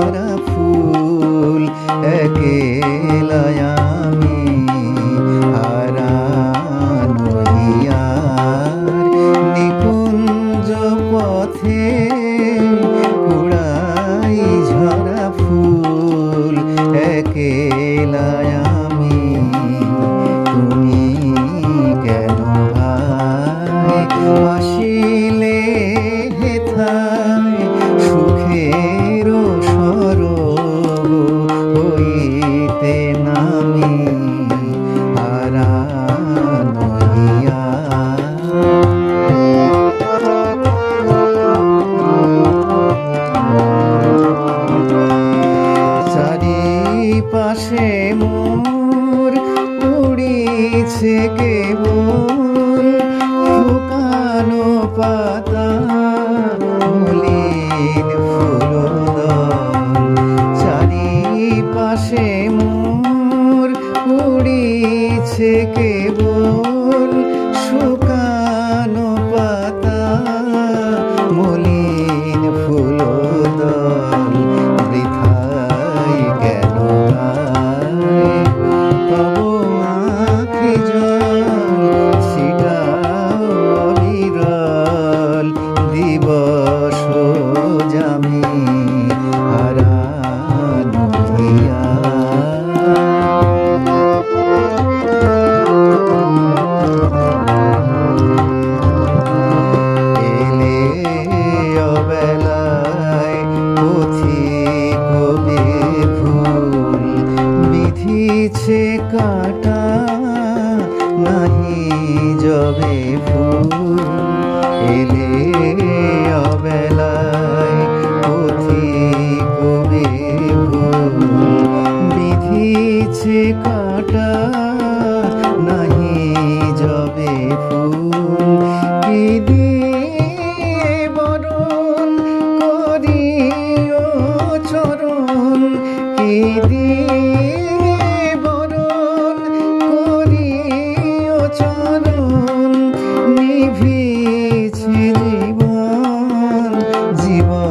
ভরা ফুল একেলায় আমি হারানো হিয়ার নিকুঞ্জ পথে উড়াই ঝরা ফুল একেলায় আমি। তুমি কেন ভাই চারিপাশে মোর উড়িছে কেবল শুকানো পাতা মলিন চারি পাশে মোর উড়িছে কেবল জামি হারান হইয়া। এলে বিধিছে কাটা নাহি যবে ফুল। কি দিয়ে বরণ করিও চরণ। কি জীবন